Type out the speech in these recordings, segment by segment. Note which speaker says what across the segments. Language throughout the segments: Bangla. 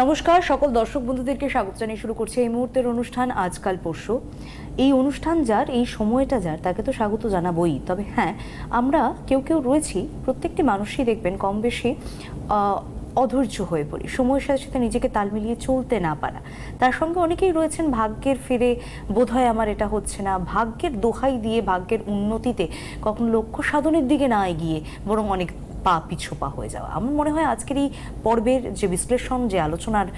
Speaker 1: নমস্কার, সকল দর্শক বন্ধুদেরকে স্বাগত জানিয়ে শুরু করছি এই মুহূর্তের অনুষ্ঠান আজকাল পরশু। এই অনুষ্ঠান যার, এই সময়টা যার, তাকে তো স্বাগত জানাবই। তবে হ্যাঁ আমরা কেউ কেউ রয়েছি, প্রত্যেকটি মানুষই দেখবেন কম বেশি অধৈর্য হয়ে পড়ি। সময়ের সাথে সাথে নিজেকে তাল মিলিয়ে চলতে না পারা। তার সঙ্গে অনেকেই রয়েছেন, ভাগ্যের ফিরে বোধহয় আমার এটা হচ্ছে না। ভাগ্যের দোহাই দিয়ে ভাগ্যের উন্নতিতে কখনো লক্ষ্য সাধনের দিকে না এগিয়ে বরং অনেক পা পিছু পা হয়ে যাওয়া। আমার মনে হয় আজকের এই পর্বের যে বিশ্লেষণ, যে আলোচনার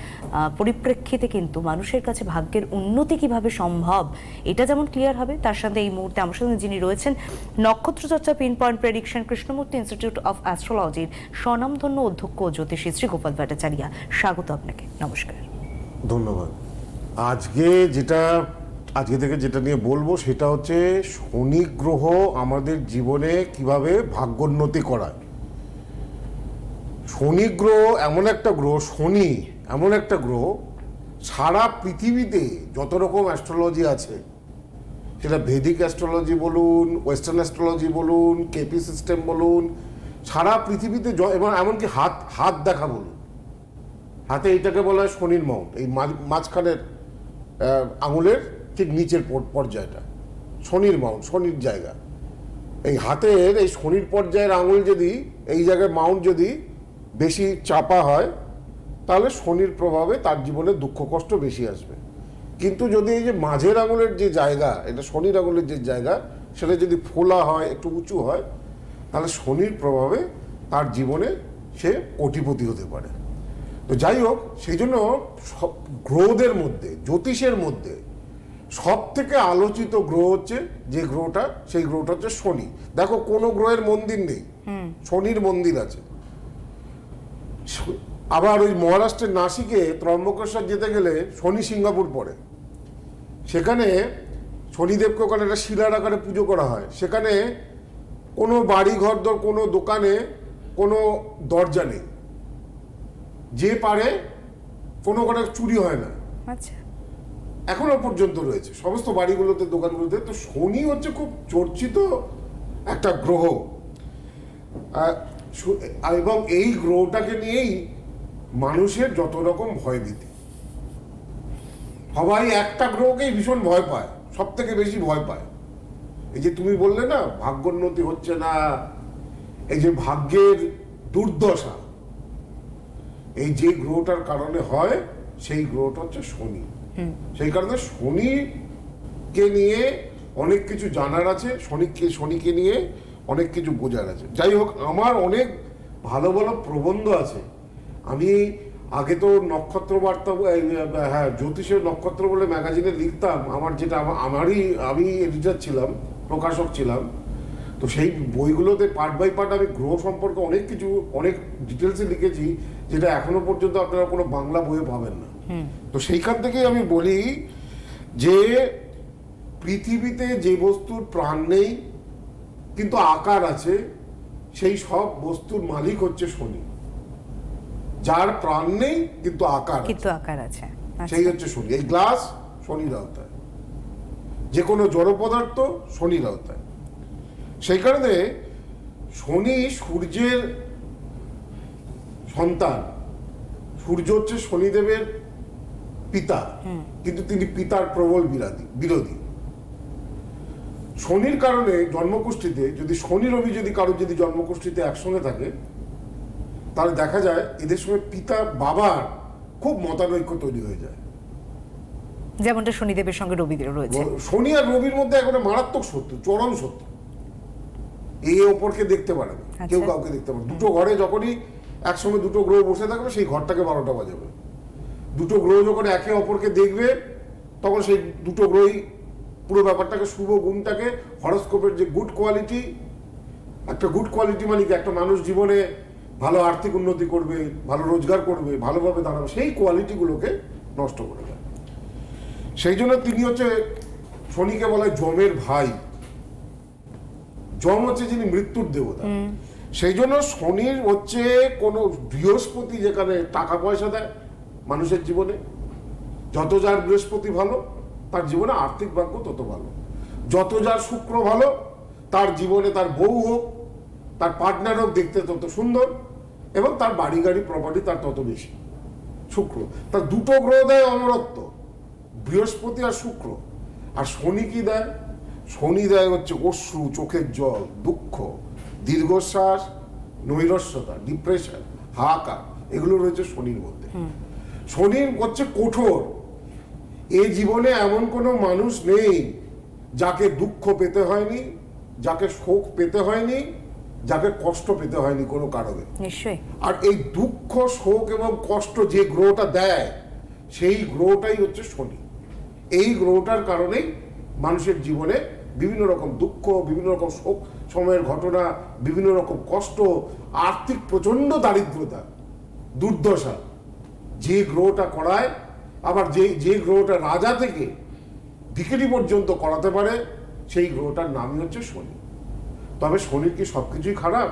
Speaker 1: পরিপ্রেক্ষিতে কিন্তু মানুষের কাছে ভাগ্যের উন্নতি কীভাবে সম্ভব, এটা যেমন ক্লিয়ার হবে, তার সাথে এই মুহূর্তে আমার সাথে যিনি রয়েছেন, নক্ষত্র চর্চা pinpoint prediction Krishnamurti institute of অ্যাস্ট্রোলজির স্বনামধন্য অধ্যক্ষ জ্যোতিষী শ্রী গোপাল ভট্টাচার্যা। স্বাগত আপনাকে। নমস্কার।
Speaker 2: ধন্যবাদ। আজকে যেটা, আজকে থেকে যেটা নিয়ে বলব সেটা হচ্ছে শনি গ্রহ আমাদের জীবনে কীভাবে ভাগ্যোন্নতি করায়। শনি গ্রহ এমন একটা গ্রহ, শনি এমন একটা গ্রহ, সারা পৃথিবীতে যত রকম অ্যাস্ট্রোলজি আছে, সেটা ভেদিক অ্যাস্ট্রোলজি বলুন ওয়েস্টার্ন অ্যাস্ট্রোলজি বলুন কেপি সিস্টেম বলুন, সারা পৃথিবীতে এবং এমনকি হাত হাত দেখা বলুন। হাতে এইটাকে বলা হয় শনির মাউন্ট এই মাঝ- মাঝখানের আঙুলের ঠিক নিচের পর্যায়টা। শনির মাউন্ট শনির জায়গা। এই হাতের, এই শনির পর্যায়ের আঙুল যদি, এই জায়গায় মাউন্ট যদি বেশি চাপা হয় তাহলে শনির প্রভাবে তার জীবনে দুঃখ কষ্ট বেশি আসবে। কিন্তু যদি এই যে মাঝের আঙুলের যে জায়গা এটা শনির আঙুলের যে জায়গা সেটা যদি ফোলা হয় একটু উঁচু হয় তাহলে শনির প্রভাবে তার জীবনে সে কোটিপতি হতে পারে। তো যাই হোক সেই জন্য সব গ্রহদের মধ্যে জ্যোতিষের মধ্যে সব থেকে আলোচিত গ্রহ হচ্ছে যে গ্রহটা সেই গ্রহটা হচ্ছে শনি। দেখো কোনো গ্রহের মন্দির নেই। শনির মন্দির আছে। আবার ওই মহারাষ্ট্রের নাসিকে ত্রম্বকেশ্বর যেতে গেলে শনি সিঙ্গাপুর পড়ে। সেখানে শনিদেবকে ওখানে একটা শিলার আকারে পুজো করা হয়। সেখানে কোনো বাড়ি ঘর দর কোনো দোকানে কোনো দরজা নেই। যে পারে কোনো ওখানে চুরি হয় না।
Speaker 1: আচ্ছা।
Speaker 2: এখনও পর্যন্ত রয়েছে। সমস্ত বাড়িগুলোতে দোকানগুলোতে। তো শনি হচ্ছে খুব চর্চিত একটা গ্রহ। এবং এই গ্রহটাকে নিয়েই মানুষের যত রকম ভয়ভীতি সবাই একটা গ্রহকেই ভীষণ ভয় পায় সব থেকে বেশি ভয় পায়। এই যে তুমি বললে না ভাগ্যোন্নতি হচ্ছে না এই যে ভাগ্যের দুর্দশা এই যে গ্রহটার কারণে হয় সেই গ্রহটা হচ্ছে শনি। সেই কারণে শনিকে নিয়ে অনেক কিছু জানার আছে শনিকে শনিকে নিয়ে অনেক কিছু বোঝার আছে। যাই হোক আমার অনেক ভালো ভালো প্রবন্ধ আছে। আমি আগে তো নক্ষত্র বার্তা হ্যাঁ জ্যোতিষের নক্ষত্র বলে ম্যাগাজিনে লিখতাম। আমার যেটা আমারই আমি এডিটার ছিলাম প্রকাশক ছিলাম। তো সেই বইগুলোতে পার্ট বাই পার্ট আমি গ্রহ সম্পর্কে অনেক কিছু অনেক ডিটেলসে লিখেছি যেটা এখনও পর্যন্ত আপনারা কোনো বাংলা বইয়ে পাবেন না। তো সেইখান থেকেই আমি বলি যে পৃথিবীতে যে বস্তুর প্রাণ নেই কিন্তু আকার আছে সেই সব বস্তুর মালিক হচ্ছে শনি। যার প্রাণ নেই কিন্তু আকার
Speaker 1: কিন্তু আকার আছে। আচ্ছা।
Speaker 2: সেই হচ্ছে শনি। এই গ্লাস শনির আওতায়। যে কোনো জড় পদার্থ শনির আওতায়। সেই কারণে শনি সূর্যের সন্তান। সূর্য হচ্ছে শনিদেবের পিতা। কিন্তু তিনি পিতার প্রবল বিরাধী বিরোধী। শনির কারণে জন্মকুষ্ঠিতে যদি শনি রবি যদি কারও যদি জন্মকুষ্ঠিতে একসঙ্গে থাকে তাহলে দেখা যায় এদের সঙ্গে পিতা বাবার খুব মতানৈক্য তৈরি হয়ে যায়।
Speaker 1: যেমনটা শনিদেবের সঙ্গে রবিদেরও রয়েছে।
Speaker 2: শনি আর রবির মধ্যে একটা মারাত্মক শত্রু চরম শত্রু। এই ওপরকে দেখতে পারে না কেউ
Speaker 1: আচ্ছা।
Speaker 2: কাউকে দেখতে পারে দুটো ঘরে যখনই একসঙ্গে দুটো গ্রহ বসে থাকবে সেই ঘরটাকে বারোটা বাজাবে। দুটো গ্রহ যখন একে অপরকে দেখবে তখন সেই দুটো গ্রহই পুরো ব্যাপারটাকে শুভ গুণটাকে হরস্কোপের যে গুড কোয়ালিটি একটা গুড কোয়ালিটি মানে কি একটা মানুষ জীবনে ভালো আর্থিক উন্নতি করবে ভালো রোজগার করবে ভালোভাবে দাঁড়াবে সেই কোয়ালিটিগুলোকে নষ্ট করে দেয়। সেই জন্য তিনি হচ্ছে শনিকে বলা যমের ভাই। জম হচ্ছে যিনি মৃত্যুর দেবতা। সেই জন্য শনির হচ্ছে কোনো বৃহস্পতি যেখানে টাকা পয়সা দেয় মানুষের জীবনে যত যার বৃহস্পতি ভালো তার জীবনে আর্থিক ভাগ্য তত ভালো। যত যার শুক্র ভালো তার জীবনে তার বউ হোক তার পার্টনার হোক দেখতে তত সুন্দর এবং তার বাড়ি গাড়ি প্রপার্টি তার তত বেশি। শুক্র। তার দুটো গ্রহ দেয় অমরত্ব বৃহস্পতি আর শুক্র। আর শনি কি দেয়? শনি দেয় হচ্ছে অশ্রু চোখের জল দুঃখ দীর্ঘশ্বাস নৈরস্যতা ডিপ্রেশন হাহাকার। এগুলো রয়েছে শনির মধ্যে। শনির হচ্ছে কঠোর এ জীবনে এমন কোনো মানুষ নেই যাকে দুঃখ পেতে হয়নি যাকে শোক পেতে হয়নি যাকে কষ্ট পেতে হয়নি কোনো কারণে।
Speaker 1: নিশ্চয়ই।
Speaker 2: আর এই দুঃখ শোক এবং কষ্ট যে গ্রহটা দেয় সেই গ্রহটাই হচ্ছে শনি। এই গ্রহটার কারণেই মানুষের জীবনে বিভিন্ন রকম দুঃখ বিভিন্ন রকম শোক সময়ের ঘটনা বিভিন্ন রকম কষ্ট আর্থিক প্রচণ্ড দারিদ্রতা দুর্দশা যে গ্রহটা করায় আবার যে যে গ্রহটা রাজা থেকে ভিকিরি পর্যন্ত করাতে পারে, সেই গ্রহটার নামই হচ্ছে শনি। তবে শনির কি সব কিছুই খারাপ?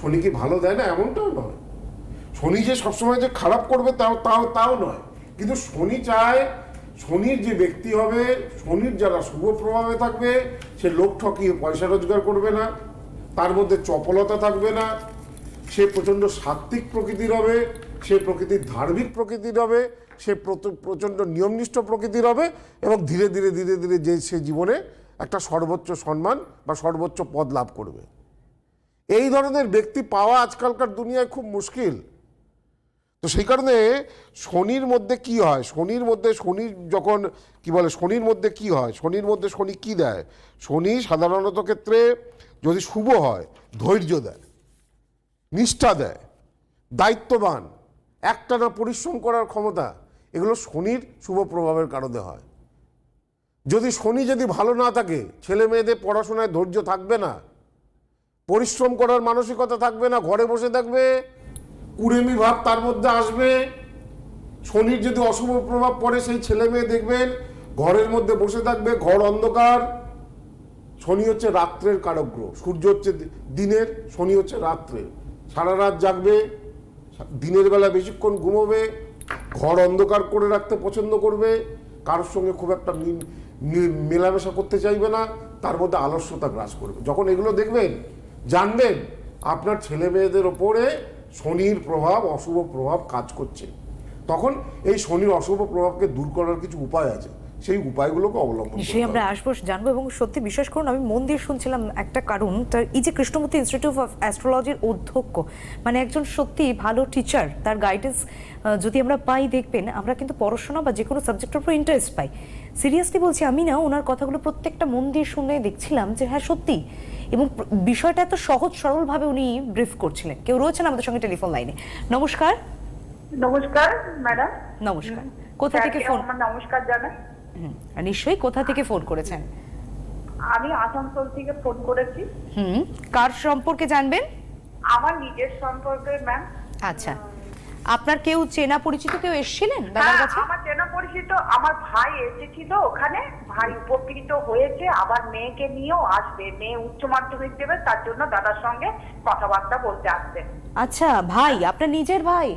Speaker 2: শনি কি ভালো দেয় না? এমনটাও নয়। শনি যে সবসময় যে খারাপ করবে, তাও তাও তাও নয়। কিন্তু শনি চায়, শনির যে ব্যক্তি হবে, শনির যারা শুভ প্রভাবে থাকবে, সে লোক ঠকিয়ে পয়সা রোজগার করবে না, তার মধ্যে চপলতা থাকবে না, সে প্রচণ্ড সাত্ত্বিক প্রকৃতির হবে, সে প্রকৃতির ধার্মিক প্রকৃতির হবে সে প্রচণ্ড নিয়মনিষ্ঠ প্রকৃতির হবে এবং ধীরে ধীরে ধীরে ধীরে যে সে জীবনে একটা সর্বোচ্চ সম্মান বা সর্বোচ্চ পদ লাভ করবে। এই ধরনের ব্যক্তি পাওয়া আজকালকার দুনিয়ায় খুব মুশকিল। তো সেই কারণে শনির মধ্যে কি হয়? শনির মধ্যে শনি যখন, কি বলে, শনির মধ্যে কি হয়? শনির মধ্যে শনি কি দেয়? শনি সাধারণত ক্ষেত্রে যদি শুভ হয়, ধৈর্য দেয়, নিষ্ঠা দেয়, দায়িত্ববান, একটানা পরিশ্রম করার ক্ষমতা এগুলো শনির শুভ প্রভাবের কারণে হয়। যদি শনি যদি ভালো না থাকে, ছেলে মেয়েদের পড়াশোনায় ধৈর্য থাকবে না, পরিশ্রম করার মানসিকতা থাকবে না, ঘরে বসে থাকবে কুড়েমি ভাব তার মধ্যে আসবে, শনির যদি অশুভ প্রভাব পড়ে, সেই ছেলে মেয়ে দেখবেন ঘরের মধ্যে বসে থাকবে, ঘর অন্ধকার, শনি হচ্ছে রাত্রের কারক গ্রহ, সূর্য হচ্ছে দিনের, শনি হচ্ছে রাত্রে, সারা রাত জাগবে দিনের বেলা বেশিক্ষণ ঘুমোবে ঘর অন্ধকার করে রাখতে পছন্দ করবে, কারোর সঙ্গে খুব একটা মিল- মিল- মেলামেশা করতে চাইবে না, তার মধ্যে আলস্যতা গ্রাস করবে। যখন এগুলো দেখবেন, জানবেন আপনার ছেলে মেয়েদের ওপরে শনির প্রভাব, অশুভ প্রভাব কাজ করছে। তখন এই শনির অশুভ প্রভাবকে দূর করার কিছু উপায় আছে। সেই উপায়গুলোকে অবলম্বন করতে
Speaker 1: নিশ্চয়ই আমরা আসব জানব এবং সত্যি বিশ্বাস করুন আমি মন দিয়ে শুনছিলাম একটা কারণ তার এই যে কৃষ্ণমূর্তি ইনস্টিটিউট অফ অ্যাস্ট্রোলজির অধ্যক্ষ মানে একজন সত্যি ভালো টিচার তার গাইডেন্স যদি আমরা পাই দেখবেন আমরা কিন্তু পড়াশোনা বা যে কোনো সাবজেক্টের উপর ইন্টারেস্ট পাই। সিরিয়াসলি বলছি আমি না ওনার কথাগুলো প্রত্যেকটা মন দিয়ে শুনে দেখছিলাম যে হ্যাঁ সত্যি। এবং বিষয়টা এত সহজ সরলভাবে উনি ব্রিফ করছিলেন। কেউ রয়েছেন আমাদের সঙ্গে টেলিফোন লাইনে নমস্কার।
Speaker 3: নমস্কার ম্যাডাম
Speaker 1: নমস্কার। কোথা থেকে ফোন
Speaker 3: নমস্কার জানাই
Speaker 1: হুম, নিশ্চয়ই কোথা থেকে ফোন করেছেন?
Speaker 3: আমি আসানসোল থেকে ফোন করেছি।
Speaker 1: হুম কার সম্পর্কে জানবেন?
Speaker 3: আমার নিজের সম্পর্কে ম্যাম
Speaker 1: আচ্ছা। আপনার কেউ চেনা পরিচিত কেউ এসেছিলেন দাদার কাছে?
Speaker 3: আমার চেনা পরিচিত আমার ভাই এসেছিল ওখানে। ভাই উপকৃত হয়েছে আবার মেয়েকে নিয়েও আসবে। মেয়ে উচ্চ মাধ্যমিক দেবে তার জন্য দাদার সঙ্গে কথাবার্তা বলতে আসবে।
Speaker 1: আচ্ছা ভাই আপনার নিজের ভাই?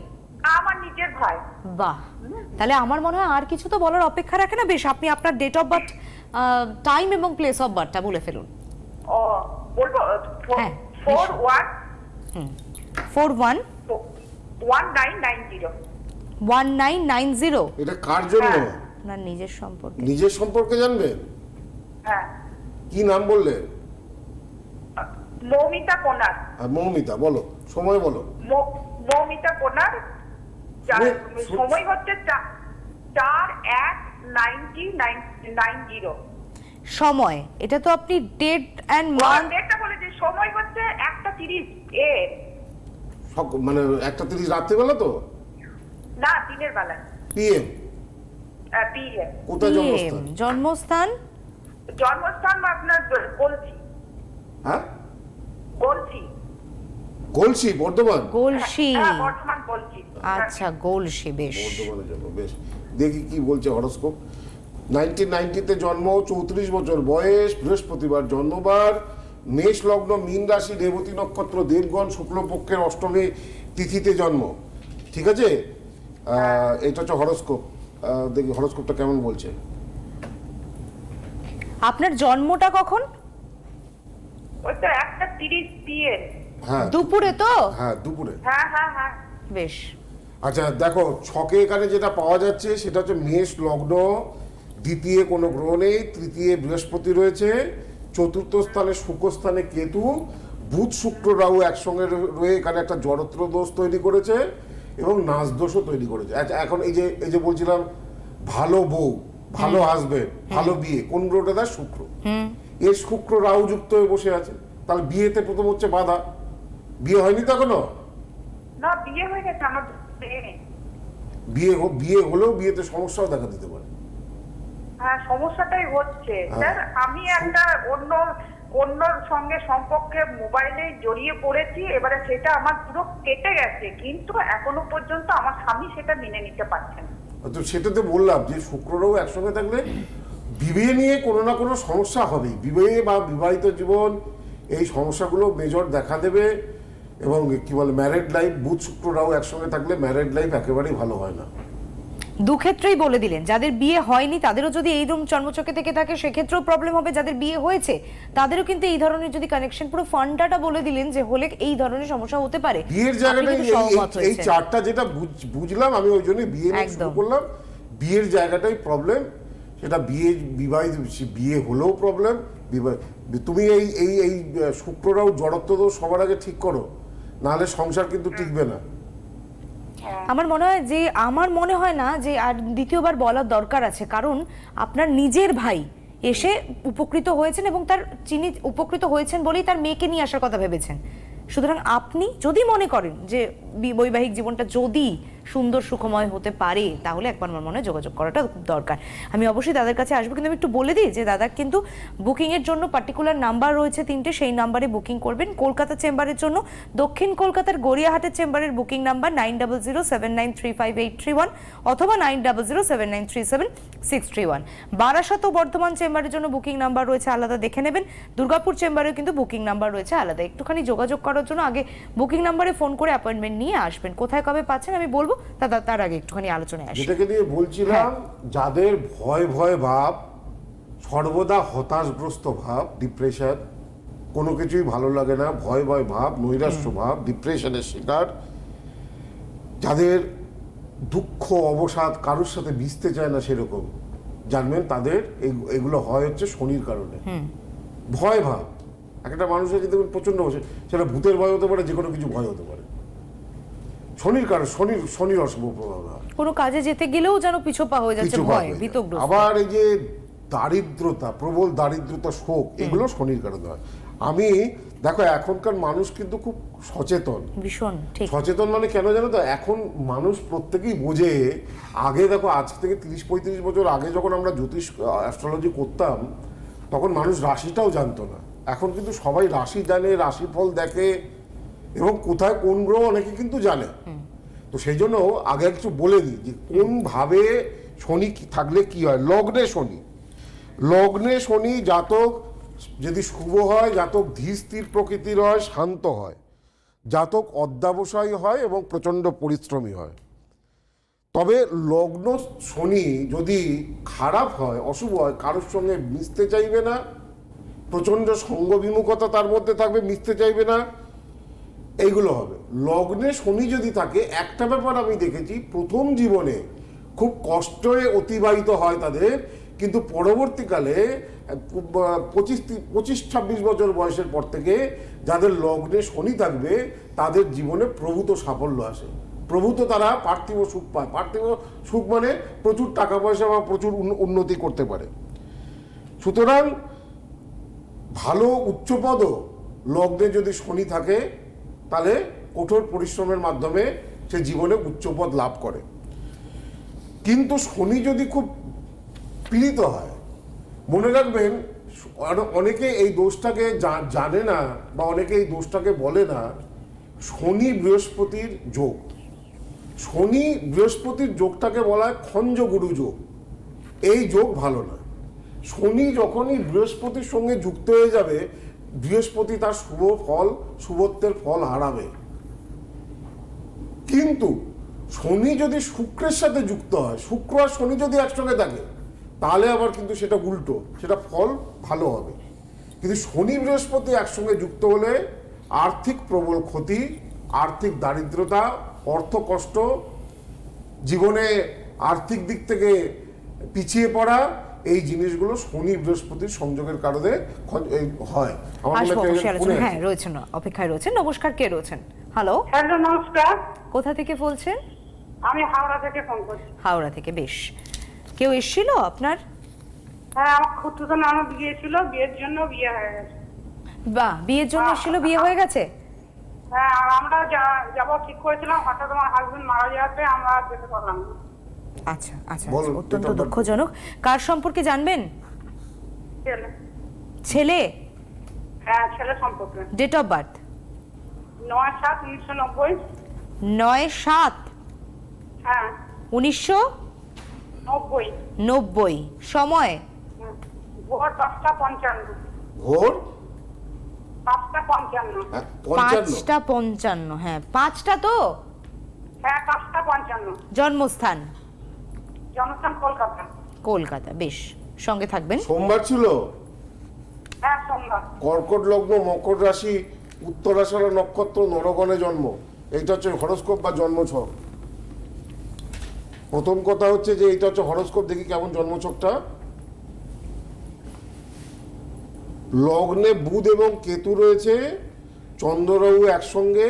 Speaker 3: আমার নিজের ভাই
Speaker 1: বাহ। তাহলে আমার মনে হয় আর কিছু তো বলার অপেক্ষা রাখে না। বেশ আপনি আপনার ডেট অফ বার্থ টাইম এবং প্লেস অফ বার্থটা বলে ফেলুন।
Speaker 3: ও বলব
Speaker 1: হ্যাঁ,
Speaker 3: four one
Speaker 1: four one
Speaker 3: one nine nine zero
Speaker 1: one nine nine zero
Speaker 2: এটা কার জন্য?
Speaker 3: হ্যাঁ।
Speaker 1: আপনার নিজের সম্পর্কে।
Speaker 2: নিজের সম্পর্কে জানবেন
Speaker 3: হ্যাঁ।
Speaker 2: কি নাম বললেন
Speaker 3: মৌমিতা কোনার
Speaker 2: মৌমিতা বলো সময় বলো।
Speaker 3: ম- মৌমিতা কোনার সময় হচ্ছে চার এক নাইনটি নাইন নাইন জিরো।
Speaker 1: সময়। এটা তো আপনি ডেট অ্যান্ড মান্থ
Speaker 3: ডেটটা বলেছে সময় হচ্ছে একটা তিরিশ এ।
Speaker 2: মানে একটা তিরিশ রাত্রিবেলা তো?
Speaker 3: না দিনের বেলায়।
Speaker 2: পিএম
Speaker 3: পিএম
Speaker 2: কোথায় জন্মস্থান?
Speaker 1: জন্মস্থান?
Speaker 3: জন্মস্থান বা আপনার বলছি
Speaker 2: হ্যাঁ?
Speaker 3: বলছি
Speaker 2: গলসি বর্ধমান?
Speaker 1: গোলসি
Speaker 3: হ্যাঁ বর্তমান বলছি
Speaker 1: আচ্ছা গোলসি বেশ।
Speaker 2: বেশ। দেখি কি বলছে হরস্কোপ। নাইনটিন নাইনটিতে জন্ম চৌত্রিশ বছর বয়স বৃহস্পতিবার জন্মবার। মেষ লগ্ন মীন রাশি রেবতী নক্ষত্র দেবগণ শুক্লপক্ষের অষ্টমী তিথিতে জন্ম। ঠিক আছে? আহ, এটা হচ্ছে হরস্কোপ। দেখি হরস্কোপটা কেমন বলছে।
Speaker 1: আপনার জন্মটা কখন?
Speaker 3: ওই তো একটা তিরিশ পিএম
Speaker 2: হ্যাঁ।
Speaker 1: দুপুরে তো?
Speaker 2: হ্যাঁ দুপুরে।
Speaker 3: হ্যাঁ হ্যাঁ হ্যাঁ।
Speaker 1: বেশ।
Speaker 2: আচ্ছা দেখো ছকে এখানে যেটা পাওয়া যাচ্ছে সেটা হচ্ছে মেষ লগ্ন দ্বিতীয় কোনো গ্রহ নেই তৃতীয় বৃহস্পতি রয়েছে চতুর্থ স্থানে শুক্রস্থানে কেতু বুধ শুক্র রাহু একসঙ্গে রয়ে এখানে একটা জড়ত্র দোষ তৈরি করেছে এবং নাচ দোষও তৈরি করেছে। আচ্ছা এখন এই যে এই যে বলছিলাম ভালো বউ ভালো হাজবেন্ড ভালো বিয়ে কোন গ্রহটা? দেয় শুক্র। এর শুক্র রাহু যুক্ত হয়ে বসে আছে তাহলে বিয়েতে প্রথম হচ্ছে বাধা। বিয়ে হয়নি তো এখনও?
Speaker 3: না বিয়ে হয়ে গেছে আমার।
Speaker 2: বিয়ে বিয়ে হলেও বিয়েতে সমস্যাও দেখা দিতে পারে।
Speaker 3: হ্যাঁ সমস্যাটাই হচ্ছে।
Speaker 2: হ্যাঁ।
Speaker 3: স্যার আমি একটা অন্য অন্যর সঙ্গে সম্পর্কে মোবাইলে জড়িয়ে পড়েছি এবারে সেটা আমার পুরো কেটে গেছে কিন্তু এখনও পর্যন্ত আমার স্বামী সেটা মেনে নিতে পারছে না।
Speaker 2: তো সেটাতে বললাম যে শুক্ররাও একসঙ্গে থাকলে বিবাহ নিয়ে কোনো না কোনো সমস্যা হবেই। বিবাহে বা বিবাহিত জীবন এই সমস্যাগুলো মেজর দেখা দেবে। এবং কি বলে ম্যারেড লাইফ বুধ শুক্ররাও একসঙ্গে থাকলে ম্যারেড লাইফ একেবারেই ভালো হয় না।
Speaker 1: দু ক্ষেত্রেই বলে দিলেন যাদের বিয়ে হয়নি তাদেরও যদি এই রুম জন্মচকে থেকে থাকে সেক্ষেত্রেও প্রবলেম হবে যাদের বিয়ে হয়েছে। তাদেরও কিন্তু এই ধরনের যদি কানেকশন পুরো ফান্ডাটা বলে দিলেন যে হলে এই ধরনের সমস্যা হতে পারে।
Speaker 2: বিয়ের জায়গাটা এই-। চারটা যেটা বুঝলাম আমি ওই জন্য বিয়ে শুরু করলাম। বিয়ের জায়গাটাই প্রবলেম সেটা বিয়ে বিবাহিত বিয়ে হলেও প্রবলেম তুমি এই এই এই শুক্ররাও জড়ত্ব দোষ সবার আগে ঠিক করো। নাহলে সংসার কিন্তু টিকবে না।
Speaker 1: আমার মনে হয় যে, আমার মনে হয় না যে, আর দ্বিতীয়বার বলার দরকার আছে। কারণ আপনার নিজের ভাই এসে উপকৃত হয়েছেন এবং তার চিনি উপকৃত হয়েছেন বলেই তার মেয়েকে নিয়ে আসার কথা ভেবেছেন। সুতরাং আপনি যদি মনে করেন যে বৈবাহিক জীবনটা যদি সুন্দর সুখময় হতে পারে, তাহলে একবার আমার মনে যোগাযোগ করাটা খুব দরকার। আমি অবশ্যই দাদার কাছে আসব, কিন্তু আমি একটু বলে দিই যে দাদা কিন্তু বুকিংয়ের জন্য পার্টিকুলার নাম্বার রয়েছে তিনটে, সেই নাম্বারে বুকিং করবেন। কলকাতা চেম্বারের জন্য, দক্ষিণ কলকাতার গড়িয়াহাটের চেম্বারের booking number nine double zero seven nine three five eight three one অথবা nine double zero seven nine three seven six three one Barasat Bardhaman চেম্বারের জন্য বুকিং নাম্বার রয়েছে, আলাদা দেখে নেবেন। দুর্গাপুর চেম্বারেও কিন্তু বুকিং নাম্বার রয়েছে, আলাদা। একটুখানি যোগাযোগ করার জন্য আগে বুকিং নাম্বারে ফোন করে অ্যাপয়েন্টমেন্ট নিয়ে আসবেন। কোথায় কবে পাচ্ছেন আমি বলব? দাদা তার আগে একটুখানি আলোচনায় আসি।
Speaker 2: যেটাকে নিয়ে বলছিলাম যাদের ভয় ভয় ভাব সর্বদা হতাশগ্রস্ত ভাব ডিপ্রেশন কোনো কিছুই ভালো লাগে না ভয় ভয় ভাব নৈরাশ্য ভাব ডিপ্রেশনের শিকার যাদের দুঃখ অবসাদ কারোর সাথে মিশতে চায় না সেরকম জানবেন তাদের এই- এগুলো হয় হচ্ছে শনির কারণে। ভয় ভাব। একটা মানুষের যদি প্রচণ্ড বসে সেটা ভূতের ভয় হতে পারে যে কোনো কিছু ভয় হতে পারে। শনির কারণ শনির শনির অশুভ প্রভাব
Speaker 1: কোনো কাজে যেতে গেলেও যেন পিছোপা হয়ে যাচ্ছে ভয়
Speaker 2: যায়।
Speaker 1: ভীতগ্রস্ত।
Speaker 2: আবার এই যে দারিদ্রতা প্রবল দারিদ্রতা শোক এগুলো শনির কারণে হয়। আমি দেখো এখনকার মানুষ কিন্তু খুব সচেতন।
Speaker 1: ভীষণ ঠিক।
Speaker 2: সচেতন মানে কেন জানো তো এখন মানুষ প্রত্যেকেই বোঝে আগে দেখো আজ থেকে তিরিশ পঁয়ত্রিশ বছর আগে যখন আমরা জ্যোতিষ অ্যাস্ট্রোলজি করতাম তখন মানুষ রাশিটাও জানতো না। এখন কিন্তু সবাই রাশি জানে রাশিফল দেখে এবং কোথায় কোন গ্রহ অনেকে কিন্তু জানে। তো সেই জন্য আগে কিছু বলে দিই যে কোনভাবে শনি থাকলে কি হয়। লগ্নে শনি। লগ্নে শনি জাতক যদি শুভ হয়, জাতক ধীর প্রকৃতির হয়, শান্ত হয়। জাতক অধ্যাবসায়ী হয় এবং প্রচণ্ড পরিশ্রমী হয়। তবে লগ্ন শনি যদি খারাপ হয়, অশুভ হয়, কারোর সঙ্গে মিশতে চাইবে না, প্রচণ্ড সঙ্গবিমুখতা তার মধ্যে থাকবে, মিশতে চাইবে না এইগুলো হবে। লগ্নে শনি যদি থাকে, একটা ব্যাপার আমি দেখেছি, প্রথম জীবনে খুব কষ্টে অতিবাহিত হয় তাদের, কিন্তু পরবর্তীকালে, পঁচিশ পঁচিশ, ছাব্বিশ বছর বয়সের পর থেকে যাদের লগ্নে শনি থাকবে, তাদের জীবনে প্রভূত সাফল্য আসে। প্রভূত তারা পার্থিব সুখ পায়। পার্থিব সুখ মানে প্রচুর টাকা পয়সা বা প্রচুর উন্ন- উন্নতি করতে পারে। সুতরাং ভালো উচ্চপদ লগ্নে যদি শনি থাকে তাহলে কঠোর পরিশ্রমের মাধ্যমে সে জীবনে উচ্চপদ লাভ করে। কিন্তু শনি যদি খুব পীড়িত হয়, মনে রাখবেন অনেকে এই দোষটাকে জানে না বা অনেকে এই দোষটাকে বলে না, শনি বৃহস্পতির যোগ। শনি বৃহস্পতির যোগটাকে বলা হয় খঞ্জগুরু যোগ। এই যোগ ভালো না শনি যখনই বৃহস্পতির সঙ্গে যুক্ত হয়ে যাবে বৃহস্পতি তার শুভ ফল, শুভত্বের ফল হারাবে। কিন্তু শনি যদি শুক্রের সাথে যুক্ত হয়, শুক্র আর শনি যদি একসঙ্গে থাকে, তাহলে আবার কিন্তু সেটা উল্টো, সেটা ফল ভালো হবে। কিন্তু শনি বৃহস্পতি একসঙ্গে যুক্ত হলে আর্থিক প্রবল ক্ষতি, আর্থিক দারিদ্রতা, অর্থ কষ্ট, জীবনে আর্থিক দিক থেকে পিছিয়ে পড়া এই জিনিসগুলো শনি বৃহস্পতির সংযোগের কারণে হয়। হয়
Speaker 1: হ্যাঁ রয়েছেন অপেক্ষায় রয়েছেন। নমস্কার কে রয়েছেন? হ্যালো
Speaker 4: হ্যালো নমস্কার।
Speaker 1: কোথা থেকে বলছেন?
Speaker 4: আমি হাওড়া থেকে ফোন করছি।
Speaker 1: হাওড়া থেকে বেশ। কেউ এসেছিল আপনার?
Speaker 4: হ্যাঁ আমার খুতুতো নামও বিয়ে ছিল বিয়ের জন্য বিয়ে হয়ে গেছে।
Speaker 1: বাহ বিয়ের জন্য এসেছিল বিয়ে হয়ে গেছে?
Speaker 4: হ্যাঁ আর আমরা যা- যাব ঠিক করেছিলাম হঠাৎ আমার হাজবেন্ড মারা যাওয়াতে আমরা যেতে পারলাম না।
Speaker 1: আচ্ছা আচ্ছা আচ্ছা, অত্যন্ত। দুঃখজনক। কার সম্পর্কে জানবেন?
Speaker 4: ছেলে।
Speaker 1: ছেলে?
Speaker 4: সম্পর্কে।
Speaker 1: ডেট অফ বার্থ
Speaker 4: নয় সাত উনিশশো নব্বই।
Speaker 1: নয় সাত?
Speaker 4: হ্যাঁ।
Speaker 1: উনিশশো
Speaker 4: নব্বই।
Speaker 1: নব্বই। সময়?
Speaker 4: ভোর পাঁচটা পঞ্চান্ন।
Speaker 2: ভোর?
Speaker 4: পাঁচটা পঞ্চান্ন।
Speaker 2: হ্যাঁ, পঞ্চান্ন।
Speaker 1: পাঁচটা পঞ্চান্ন হ্যাঁ। পাঁচটা তো?
Speaker 4: হ্যাঁ পাঁচটা পঞ্চান্ন।
Speaker 1: জন্মস্থান?
Speaker 4: জনস্থান কলকাতা।
Speaker 1: কলকাতা বেশ। সঙ্গে থাকবেন?
Speaker 2: সোমবার ছিল?
Speaker 4: হ্যাঁ সোমবার।
Speaker 2: কর্কট লগ্ন মকর রাশি উত্তরাষাঢ়া নক্ষত্র নরগণে জন্ম। এইটা হচ্ছে হরস্কোপ বা জন্মছক। প্রথম কথা হচ্ছে যে এইটা হচ্ছে হরস্কোপ দেখি কেমন জন্মছকটা। লগ্নে বুধ এবং কেতু রয়েছে চন্দ্রবাবু একসঙ্গে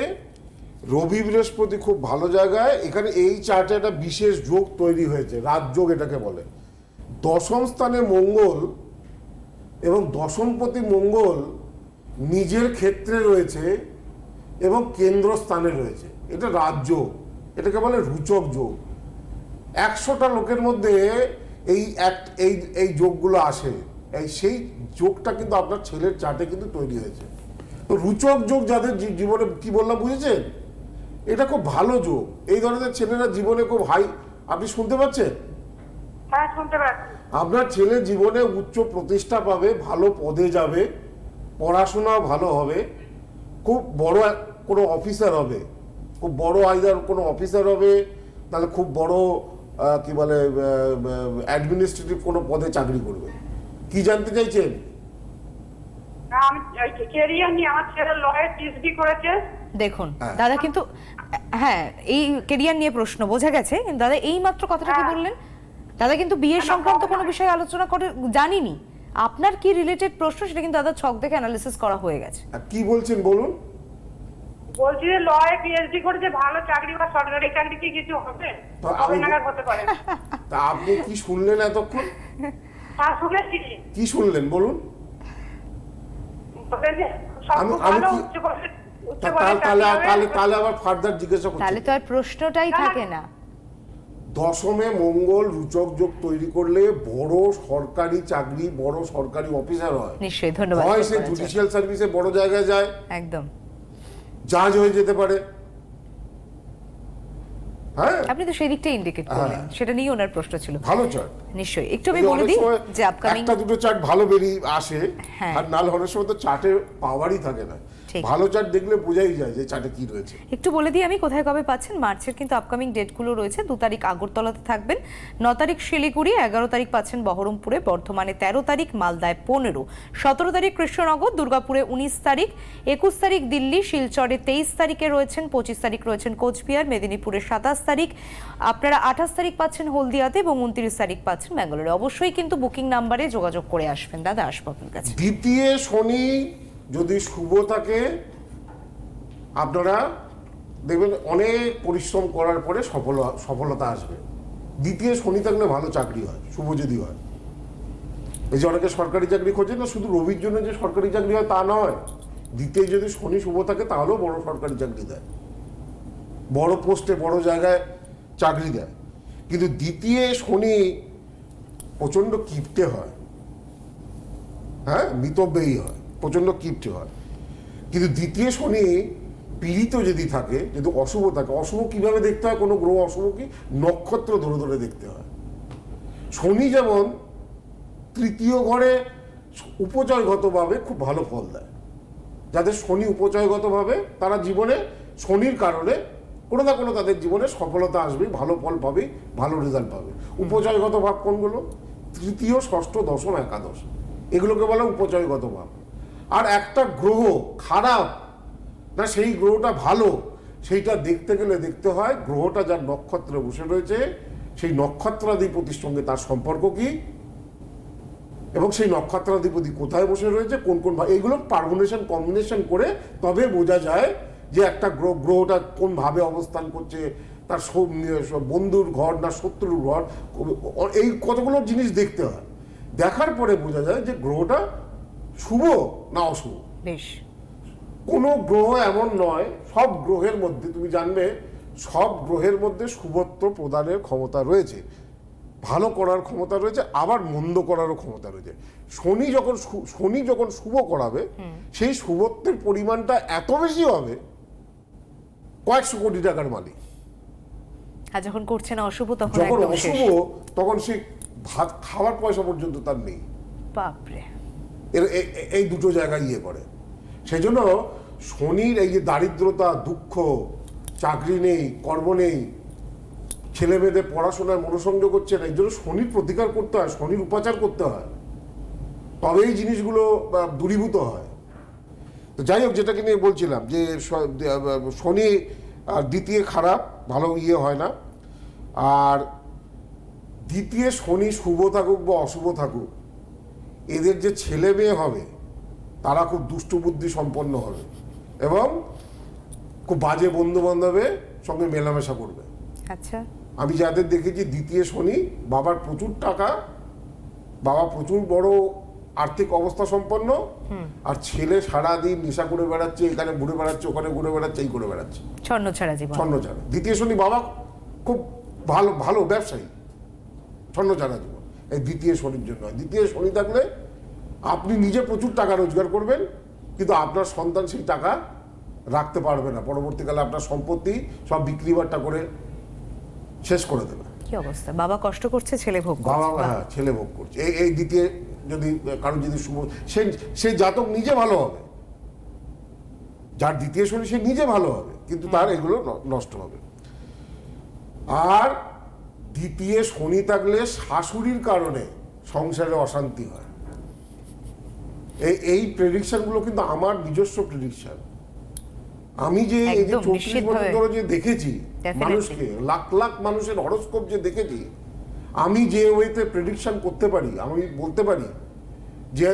Speaker 2: রবি বৃহস্পতি খুব ভালো জায়গায়। এখানে এই চার্টে একটা বিশেষ যোগ তৈরি হয়েছে রাজযোগ এটাকে বলে। দশম স্থানে মঙ্গল এবং দশমপতি মঙ্গল নিজের ক্ষেত্রে রয়েছে এবং কেন্দ্রস্থানে রয়েছে। এটা রাজ্য এটাকে বলে রুচক যোগ। একশোটা লোকের মধ্যে এই এক, এই এই যোগগুলো আসে। এই সেই যোগটা কিন্তু আপনার ছেলের চার্টে কিন্তু তৈরি হয়েছে। রুচক যোগ যাদের জীবনে কি বললাম, বুঝেছেন? এটা খুব ভালো যোগ। এই ধরনের ছেলেরা জীবনে খুব হাই আপনি শুনতে পাচ্ছেন?
Speaker 4: হ্যাঁ শুনতে পাচ্ছি।
Speaker 2: আপনার ছেলে জীবনে উচ্চ প্রতিষ্ঠা পাবে ভালো পদে যাবে পড়াশোনা ভালো হবে খুব বড় কোনো অফিসার হবে খুব বড় আইদার কোনো অফিসার হবে তাহলে খুব বড় কি বলে অ্যাডমিনিস্ট্রেটিভ কোনো পদে চাকরি করবে। কি জানতে চাইছেন?
Speaker 4: আমি কেরিয়ার নিয়ে আমার ছেলে লয়ের টিএসডি করেছে।
Speaker 1: দেখুন
Speaker 2: হ্যাঁ।
Speaker 1: দাদা কিন্তু হ্যাঁ এই কেরিয়ার নিয়ে প্রশ্ন বোঝা গেছে কিন্তু দাদা এই মাত্র কথাটা কি
Speaker 4: হ্যাঁ।
Speaker 1: বললেন? দাদা কিন্তু বিয়ের সংক্রান্ত কোনো বিষয়ে আলোচনা করে জানিনি। আপনার কি রিলেটেড প্রশ্ন সেটা কিন্তু দাদা ছক দেখে অ্যানালিসিস করা হয়ে গেছে।
Speaker 2: কি বলছেন বলুন?
Speaker 4: বলছি যে লয়ে পিএইচডি করেছে ভালো চাকরি বা সরকারি চাকরি কি কিছু হবে?
Speaker 2: তো
Speaker 4: কবে নাগাদ হতে পারে?
Speaker 2: তা আপনি কি শুনলেন এতক্ষণ?
Speaker 4: হ্যাঁ শুনেছি।
Speaker 2: কি শুনলেন বলুন? তাহলে
Speaker 4: চাকরি
Speaker 2: তাহলে
Speaker 4: হবে।
Speaker 2: তাহলে তাহলে আবার ফার্দার জিজ্ঞাসা
Speaker 1: তাহলে তো আর প্রশ্নটাই
Speaker 4: না, না।
Speaker 1: থাকে না।
Speaker 2: দশমে মঙ্গল রুচক যোগ তৈরি করলে বড় সরকারি চাকরি বড় সরকারি অফিসার হয়।
Speaker 1: নিশ্চয়ই ধন্যবাদ।
Speaker 2: হয় সে জুডিশিয়াল সার্ভিসে বড় জায়গায় যায়।
Speaker 1: একদম।
Speaker 2: জাজ হয়ে যেতে পারে। হ্যাঁ
Speaker 1: আপনি তো সেই দিকটা ইন্ডিকেট করলেন
Speaker 2: হ্যাঁ।
Speaker 1: সেটা নিয়ে ওনার প্রশ্ন ছিল
Speaker 2: ভালো চার্ট
Speaker 1: নিশ্চয়ই একটু আমি বলে দিই যে আপকামিং
Speaker 2: একটা দুটো চার্ট ভালো বেরিয়ে আসে
Speaker 1: হ্যাঁ।
Speaker 2: আর নাল হওয়ার সময় তো চার্টের পাওয়ারই থাকে না। ভালো চার্ট দেখলে বোঝাই যায় যে চার্টে কি রয়েছে।
Speaker 1: একটু বলে দিই আমি কোথায় কবে পাচ্ছেন? মার্চের কিন্তু আপকামিং ডেটগুলো রয়েছে। দু তারিখ আগরতলাতে থাকবেন। ন তারিখ শিলিগুড়ি এগারো তারিখ পাচ্ছেন বহরমপুরে। বর্ধমানে তেরো তারিখ মালদায় পনেরো। সতেরো তারিখ কৃষ্ণনগর দুর্গাপুরে উনিশ তারিখ। একুশ তারিখ দিল্লি শিলচরে তেইশ তারিখে রয়েছেন পঁচিশ তারিখ রয়েছেন কোচবিহার মেদিনীপুরে সাতাশ তারিখ। আপনারা আঠাশ তারিখ পাচ্ছেন হলদিয়াতে এবং উনত্রিশ তারিখ পাচ্ছেন ব্যাঙ্গালোরে। অবশ্যই কিন্তু বুকিং নাম্বারে যোগাযোগ করে আসবেন। দাদা আসব আপনার কাছে।
Speaker 2: দ্বিতীয় শনি যদি শুভ থাকে, আপনারা দেখবেন অনেক পরিশ্রম করার পরে সফল, সফলতা আসবে। দ্বিতীয় শনি থাকলে ভালো চাকরি হয় শুভ যদি হয়। এই যে অনেকে সরকারি চাকরি খোঁজে না, শুধু রবির জন্য যে সরকারি চাকরি হয় তা নয়, দ্বিতীয় যদি শনি শুভ থাকে, তাহলেও বড় সরকারি চাকরি দেয়। বড় পোস্টে, বড় জায়গায় চাকরি দেয়। কিন্তু দ্বিতীয় শনি প্রচণ্ড কিপটে হয়। হ্যাঁ মিতব্যয়ী হয়। প্রচণ্ড কিপটে হয়। কিন্তু দ্বিতীয় শনি পীড়িত যদি থাকে, যদি অশুভ থাকে, অশুভ কীভাবে দেখতে হয়? কোনো গ্রহ অশুভ কি নক্ষত্র ধরে ধরে দেখতে হয়। শনি যেমন তৃতীয় ঘরে উপচয়গতভাবে খুব ভালো ফল দেয়। যাদের শনি উপচয়গতভাবে তারা জীবনে শনির কারণে কোনো না কোনো তাদের জীবনে সফলতা আসবে, ভালো ফল পাবে, ভালো রেজাল্ট পাবে। উপচয়গত ভাব কোনগুলো? তৃতীয়, ষষ্ঠ, দশম, একাদশ। এগুলোকে বলা উপচয়গত ভাব। আর একটা গ্রহ খারাপ, না, সেই গ্রহটা ভালো, সেইটা দেখতে গেলে দেখতে হয়, গ্রহটা যার নক্ষত্রে বসে রয়েছে, সেই নক্ষত্রাধিপতির সঙ্গে তার সম্পর্ক কি? এবং সেই নক্ষত্রাধিপতি কোথায় বসে রয়েছে? কোন কোন এইগুলো পারমুনেশন কম্বিনেশন করে তবে বোঝা যায় যে একটা গ্রহ, গ্রহটা কোন ভাবে অবস্থান করছে, তার বন্ধুর ঘর না শত্রুর ঘর এই কতগুলো জিনিস দেখতে হয়। দেখার পরে বোঝা যায় যে গ্রহটা শুভ না অশুভ?
Speaker 1: বেশ।
Speaker 2: কোনো গ্রহ এমন নয় সব গ্রহের মধ্যে তুমি জানবে সব গ্রহের মধ্যে শুভত্ব প্রদানের ক্ষমতা রয়েছে। ভালো করার ক্ষমতা রয়েছে আবার মন্দ করারও ক্ষমতা রয়েছে। শনি যখন শনি যখন শুভ করাবে সেই শুভত্বের পরিমাণটা এত বেশি হবে কয়েকশো কোটি টাকার মালিক।
Speaker 1: আর যখন করছে না অশুভ তখন
Speaker 2: যখন অশুভ তখন সে ভাত খাওয়ার পয়সা পর্যন্ত তার নেই।
Speaker 1: বাপরে।
Speaker 2: এর এই দুটো জায়গায় ইয়ে করে। সেই জন্য শনির এই যে দারিদ্রতা, দুঃখ, চাকরি নেই, কর্ম নেই ছেলে মেয়েদের পড়াশোনায় মনোসংযোগ হচ্ছে না এই জন্য শনির প্রতিকার করতে হয়, শনির উপাচার করতে হয়। তবে এই জিনিসগুলো দূরীভূত হয়। তো যাই হোক, যেটাকে নিয়ে বলছিলাম যে শনি দ্বিতীয় খারাপ, ভালো ইয়ে হয় না। আর দ্বিতীয় শনি শুভ থাকুক বা অশুভ থাকুক এদের যে ছেলে মেয়ে হবে তারা খুব দুষ্ট বুদ্ধি সম্পন্ন হবে এবং খুব বাজে বন্ধু বান্ধবের সঙ্গে মেলামেশা করবে।
Speaker 1: আচ্ছা।
Speaker 2: আমি যাদের দেখেছি দ্বিতীয় শনি বাবার প্রচুর টাকা বাবা প্রচুর বড় আর্থিক অবস্থা সম্পন্ন আর ছেলে সারাদিন নেশা করে বেড়াচ্ছে এখানে ঘুরে বেড়াচ্ছে ওখানে ঘুরে বেড়াচ্ছে এই করে বেড়াচ্ছে।
Speaker 1: ছন্ন ছাড়া জীবন।
Speaker 2: ছন্ন ছাড়া দ্বিতীয় শনি বাবা খুব ভালো ভালো ব্যবসায়ী। ছন্ন ছাড়া জীবন। এই দ্বিতীয় শনির জন্য। দ্বিতীয় শনি থাকলে আপনি নিজে প্রচুর টাকা রোজগার করবেন কিন্তু আপনার সন্তান সেই টাকা রাখতে পারবে না। পরবর্তীকালে আপনার সম্পত্তি সব বিক্রি বাট্টা করে শেষ করে দেবে।
Speaker 1: কি অবস্থা? বাবা কষ্ট করছে ছেলে ভোগ
Speaker 2: বাবা হ্যাঁ ছেলে ভোগ করছে। এই এই দ্বিতীয় যদি কারও যদি শুভ সে সেই জাতক নিজে ভালো হবে। যার দ্বিতীয় শনি সে নিজে ভালো হবে কিন্তু তার এগুলো নষ্ট হবে। আর দ্বিতীয় শনি থাকলে শাশুড়ির কারণে সংসারে অশান্তি হয়। এই এই প্রেডিকশনগুলো কিন্তু আমার নিজস্ব প্রেডিকশন আমি যে এই যে চৌত্রিশ বছর ধরে যে দেখেছি মানুষকে লাখ লাখ মানুষের হরস্কোপ যে দেখেছি আমি যে ওয়েতে প্রেডিকশন করতে পারি আমি বলতে পারি যে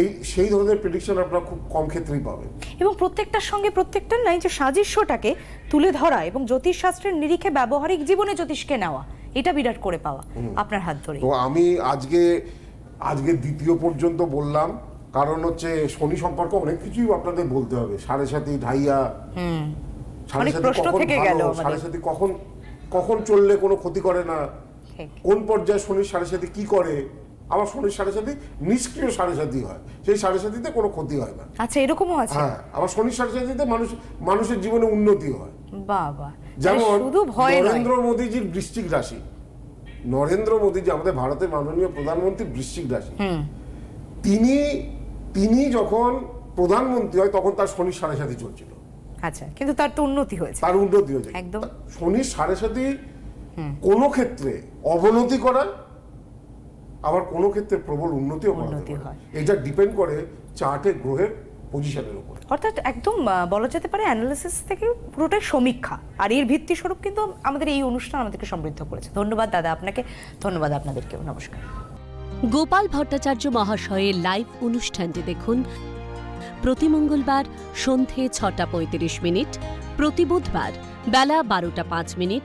Speaker 2: এই সেই ধরনের প্রেডিকশন আপনারা খুব কম ক্ষেত্রেই পাবেন।
Speaker 1: এবং প্রত্যেকটার সঙ্গে প্রত্যেকটার নাই যে সাদৃশ্যটাকে তুলে ধরা এবং জ্যোতিষ শাস্ত্রের নিরিখে ব্যবহারিক জীবনে জ্যোতিষকে নেওয়া এটা বিরাট করে পাওয়া আপনার হাত ধরে
Speaker 2: তো আমি আজকে আজকে দ্বিতীয় পর্যন্ত বললাম কারণ হচ্ছে শনি সম্পর্কে অনেক কিছুই আপনাদের বলতে হবে। সাড়ে সাথী ঢাইয়া সাড়ে সাথী কখন ভালো, সাড়ে সাথী কখন কখন চললে কোনো ক্ষতি করে না? কোন পর্যায়ে শনির সাড়ে সাথী কি করে? আবার শনির সাড়ে সাথী নিষ্ক্রিয় সাড়ে সাথী হয়। সেই সাড়ে সাথীতে কোনো ক্ষতি হয় না।
Speaker 1: আচ্ছা এরকমও আছে?
Speaker 2: হ্যাঁ আবার শনির সাড়ে সাথীতে মানুষ মানুষের জীবনে উন্নতি হয়।
Speaker 1: বাবা
Speaker 2: যেমন
Speaker 1: মানে শুধু ভয়
Speaker 2: নরেন্দ্র মোদীজির বৃশ্চিক রাশি। নরেন্দ্র মোদীজি আমাদের ভারতের মাননীয় প্রধানমন্ত্রী বৃশ্চিক রাশি। তিনি তিনি যখন প্রধানমন্ত্রী হয় তখন তার শনির সাড়ে সাথী চলছিল।
Speaker 1: আচ্ছা কিন্তু তার তো উন্নতি হয়েছে।
Speaker 2: তার উন্নতি হয়েছে।
Speaker 1: একদম।
Speaker 2: শনির সাড়ে সাথী কোনো ক্ষেত্রে অবনতি করা আবার কোনো ক্ষেত্রে প্রবল উন্নতিও
Speaker 1: উন্নতি হয়।
Speaker 2: এটা ডিপেন্ড করে চার্টে গ্রহের পজিশনের উপর।
Speaker 1: অর্থাৎ একদম বলা যেতে পারে অ্যানালিসিস থেকে পুরোটাই সমীক্ষা। আর এর ভিত্তি স্বরূপ কিন্তু আমাদের এই অনুষ্ঠান আমাদেরকে সমৃদ্ধ করেছে। ধন্যবাদ দাদা আপনাকে ধন্যবাদ আপনাদেরকেও। নমস্কার।
Speaker 5: গোপাল ভট্টাচার্য মহাশয়ের লাইভ অনুষ্ঠানটি দেখুন প্রতি মঙ্গলবার সন্ধে ছটা পঁয়ত্রিশ মিনিট প্রতি বুধবার বেলা বারোটা পাঁচ মিনিট